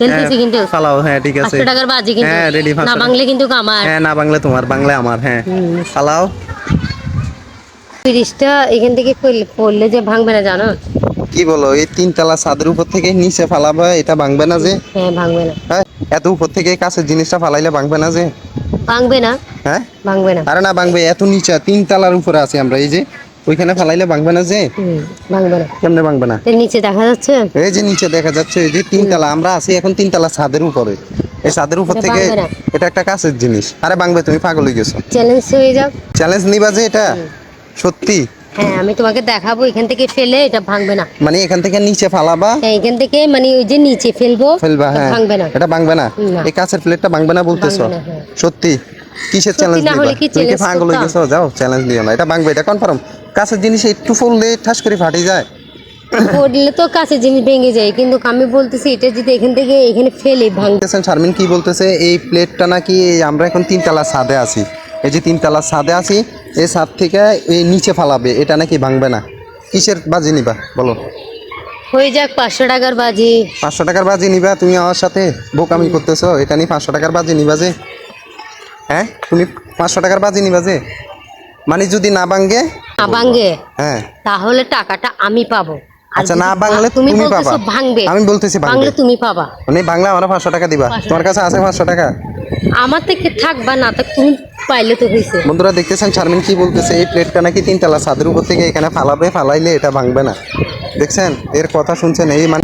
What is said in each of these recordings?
খেলতেছি কিন্তু। ফালাও হ্যাঁ ঠিক আছে। পাঁচশো টাকার বাজি কিন্তু। হ্যাঁ রেডি না বাংলে কিন্তু আমার হ্যাঁ না বাংলা তোমার বাংলা আমার হ্যাঁ। ফালাও এখান থেকে পড়লে- যে ভাঙবে না জানো? কি বলো এই তিনতলা ছাদের উপর থেকে নিচে ফালাবা এটা ভাঙবে না যে? হ্যাঁ ভাঙবে না। হ্যাঁ এত উপর থেকে কাছের জিনিসটা ফালাইলে ভাঙবে না যে? ভাঙবে না। হ্যাঁ? ভাঙবে না। আরে না ভাঙবে এত নিচে তিন তালার উপরে আছি আমরা এই যে। ওইখানে ফালাইলে ভাঙবে না যে? ভাঙবে না। কেমনে ভাঙবে না? নিচে দেখা যাচ্ছে? এই যে নিচে দেখা যাচ্ছে এই যে তিনতলা আমরা আছি এখন তিনতলা ছাদের উপরে। এই ছাদের উপর থেকে এটা একটা কাছের জিনিস। আরে ভাঙবে তুমি পাগল হয়ে গেছো। চ্যালেঞ্জ হয়ে যাক চ্যালেঞ্জ নিবা যে এটা? সত্যি? হ্যাঁ আমি তোমাকে দেখাবো এখান থেকে ফেলে এটা ভাঙবে না। মানে এখান থেকে নিচে ফালাবা? হ্যাঁ এখান থেকে মানে ওই যে নিচে ফেলব ফেলবা হ্যাঁ। ভাঙবে না। এটা ভাঙবে না। এই কাছের প্লেটটা ভাঙবে না বলতেছো? হ্যাঁ। সত্যি? কিসের চ্যালেঞ্জ তুমি পাগল গেছো? যাও চ্যালেঞ্জ নিও না। এটা ভাঙবে এটা কনফার্ম কাছের জিনিস একটু ফুললে ঠাস করে ফাটি যায়। পড়লে তো কাছে জিনিস ভেঙে যায় কিন্তু আমি বলতেছি এটা যদি এখান থেকে এখানে ফেলে ভাঙবে বলতেছেন শারমিন কি বলতেছে এই প্লেটটা নাকি আমরা এখন তিনতলা ছাদে আছি। এই যে তিনতলা ছাদে আছি এই ছাদ থেকে এই নিচে ফালাবে এটা নাকি ভাঙবে না। কিসের বাজি নিবা? বলো। হয়ে যাক পাঁচশো টাকার বাজি। পাঁচশো টাকার বাজি নিবা তুমি আমার সাথে বোকামি করতেছো এটা নিয়ে পাঁচশো টাকার বাজি নিবা যে। হ্যাঁ? তুমি পাঁচশো টাকার বাজি নিবা যে? মানে যদি না ভাঙ্গে না ভাঙে হ্যাঁ। তাহলে টাকাটা আমি পাবো। আচ্ছা না ভাঙলে তুমি পাবা। ভাঙবে। আমি বলতেছি ভাঙলে তুমি পাবা। মানে বাংলা আমার পাঁচশো টাকা দিবা। তোমার কাছে আছে পাঁচশো টাকা? আমার থেকে থাক বা না থাক তুমি পাইলে তো হয়েছে বন্ধুরা দেখতেছেন শারমিন কি বলতেছে? এই প্লেটটা নাকি তিনতলা। ছাদের উপর থেকে এখানে ফালাবে ফালাইলে এটা ভাঙবে না। দেখছেন? এর কথা শুনছেন? এই মানে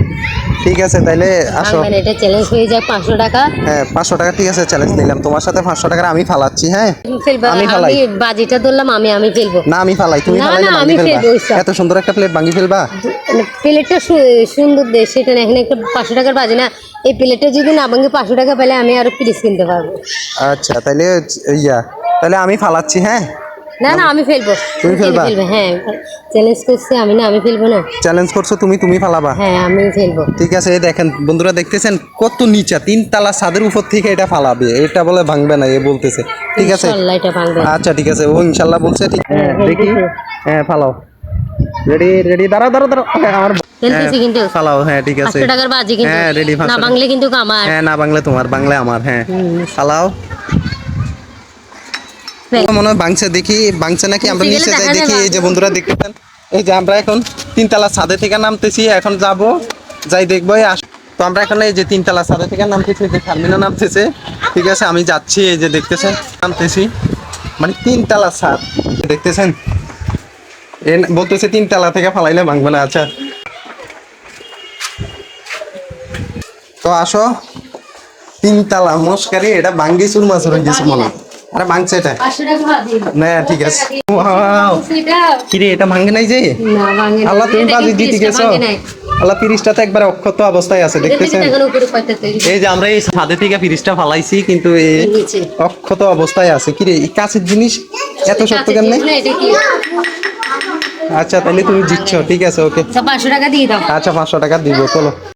ঠিক আছে তাইলে আসো। ভাঙবে না এটা চ্যালেঞ্জ হয়ে যাক পাঁচশো টাকা। হ্যাঁ পাঁচশো টাকা ঠিক আছে চ্যালেঞ্জ নিলাম। তোমার সাথে পাঁচশো টাকার আমি ফালাচ্ছি হ্যাঁ? আমি ফালাই। আমি বাজিটা ধরলাম আমি আমি ফেলব। না আমি ফালাই। তুমি না, ফালাইলে না, আমি ফেলবা। এত সুন্দর একটা প্লেট ভাঙি ফেলবা। মানে প্লেটটা সুন্দর দেশ সেটা না এখানে একটা পাঁচশো টাকার বাজি না। এই প্লেটটা যদি না ভাঙে পাঁচশো টাকা পেলে আমি আরও পিস কিনতে পারব। আচ্ছা তাইলে ইয়া তাহলে আমি ফালাচ্ছি হ্যাঁ? না না আমি ফেলব। তুমি ফেলবা? হ্যাঁ। চ্যালেঞ্জ করছে আমি না আমি ফেলব না। চ্যালেঞ্জ করছ তুমি তুমি ফালাবা? হ্যাঁ আমি ফেলব। ঠিক আছে এই দেখেন বন্ধুরা দেখতেছেন কত নিচা তিন তালা ছাদের উপর থেকে এটা ফালাবে। এটা বলে ভাঙবে না এ বলতেছে। ঠিক আছে? ইনশাল্লাহ এটা ভাঙবে। আচ্ছা ঠিক আছে ও ইনশাল্লাহ বলছে ঠিক। হ্যাঁ হ্যাঁ, দেখি। হ্যাঁ ফালাও। রেডি রেডি দাঁড়াও দাঁড়াও দাঁড়াও। হ্যাঁ, আমার খেলতেছি কিন্তু। ফালাও হ্যাঁ ঠিক আছে। পাঁচশো টাকার বাজি কিন্তু। হ্যাঁ রেডি না ভাঙলে কিন্তু আমার হ্যাঁ না বাংলা তোমার বাংলা আমার হ্যাঁ। ফালাও। মনে হয় বাংছে দেখি বাংছে নাকি? আমরা নিচে যাই দেখি এই যে বন্ধুরা দেখতেছেন। এই যে আমরা এখন তিনতলা ছাদে থেকে নামতেছি এখন যাব যাই দেখব তো আমরা এখন এই যে তিনতলা ছাদে থেকে নামতেছি এই যে শারমিনা নামতেছে। ঠিক আছে আমি যাচ্ছি এই যে দেখতেছেন নামতেছি। মানে তিনতলা ছাদ। দেখতেছেন? এ বলতেছে তিনতলা থেকে ফালাইলে ভাঙবে না আচ্ছা। তো আসো তিনতলা মস্কারি এটা ভাঙ্গি চুর মাছ হয়ে গেছে মনে হয়। আরে ভাঙছে এটা। পাঁচশো না ঠিক আছে। Wow! সেটা এটা ভাঙে নাই যে। আল্লাহ তুমি বাজি দিতে গেছো আল্লাহ তিরিশটা তো একবার অক্ষত অবস্থায় আছে দেখতেছেন? এই যে আমরা এই ছাদে থেকে ফিরিজটা ফালাইছি কিন্তু এই অক্ষত অবস্থায় আছে। এই কাছের জিনিস এত শক্ত কেমনে? কি? আচ্ছা তাহলে তুমি জিতছো ঠিক আছে ওকে। আচ্ছা, পাঁচশো টাকা দিয়ে দাও। আচ্ছা পাঁচশো টাকা দিব চলো।